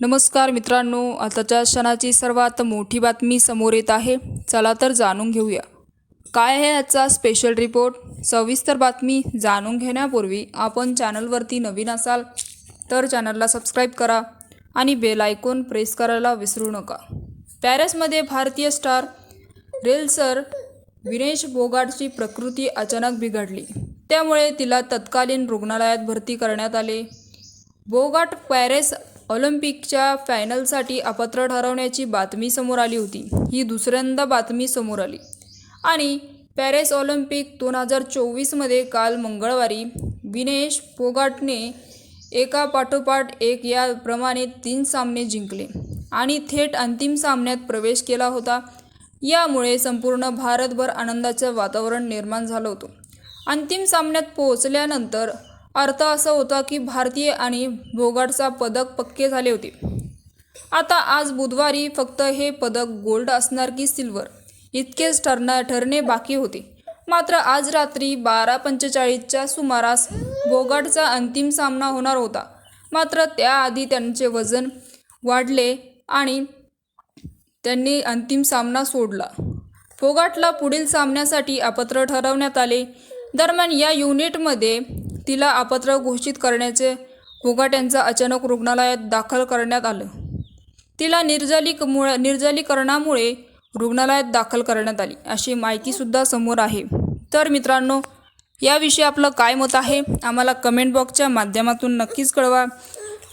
नमस्कार मित्रांनो आताच्या क्षणाची सर्वात मोठी बातमी समोर येत आहे. चला तर जाणून घेऊया. काय आहे याचा स्पेशल रिपोर्ट सविस्तर बातमी जाणून घेण्यापूर्वी आपण चॅनलवरती नवीन असाल तर चॅनलला सबस्क्राईब करा आणि बेल आयकॉन प्रेस करायला विसरू नका. पॅरिसमध्ये भारतीय स्टार रेल्सर विनेश बोगाटची प्रकृती अचानक बिघडली. त्यामुळे तिला तत्कालीन रुग्णालयात भरती करण्यात आले. बोगाट पॅरिस ऑलिम्पिकच्या फायनलसाठी अपात्र ठरवण्याची बातमी समोर आली होती. ही दुसऱ्यांदा बातमी समोर आली. आणि पॅरिस ऑलिम्पिक दोन हजार चोवीसमध्ये काल मंगळवारी विनेश फोगाटने एका पाठोपाठ एक याप्रमाणे तीन सामने जिंकले आणि थेट अंतिम सामन्यात प्रवेश केला होता. यामुळे संपूर्ण भारतभर आनंदाचं वातावरण निर्माण झालं होतं. अंतिम सामन्यात पोहोचल्यानंतर अर्थ असा होता की भारतीय आणि बोगाटचा पदक पक्के झाले होते. आता आज बुधवारी फक्त हे पदक गोल्ड असणार की सिल्वर? इतकेच ठरणार ठरणे बाकी होते. मात्र आज रात्री बारा पंचेचाळीसच्या सुमारास बोगाडचा अंतिम सामना होणार होता. मात्र त्याआधी त्यांचे वजन वाढले आणि त्यांनी अंतिम सामना सोडला. फोगाटला पुढील सामन्यासाठी अपात्र ठरवण्यात आले. दरम्यान या युनिटमध्ये तिला अपात्र घोषित करण्याचे फोगाट यांचा अचानक रुग्णालयात दाखल करण्यात आलं. तिला निर्जलीकमुळे निर्जलीकरणामुळे रुग्णालयात दाखल करण्यात आली अशी माहितीसुद्धा समोर आहे. तर मित्रांनो याविषयी आपलं काय मत आहे? आम्हाला कमेंट बॉक्सच्या माध्यमातून नक्कीच कळवा.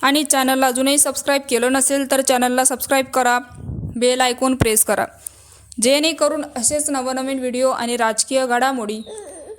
आणि चॅनलला अजूनही सबस्क्राईब केलं नसेल तर चॅनलला सबस्क्राईब करा. बेल आयकॉन प्रेस करा. जेणेकरून असेच नवनवीन व्हिडिओ आणि राजकीय घडामोडी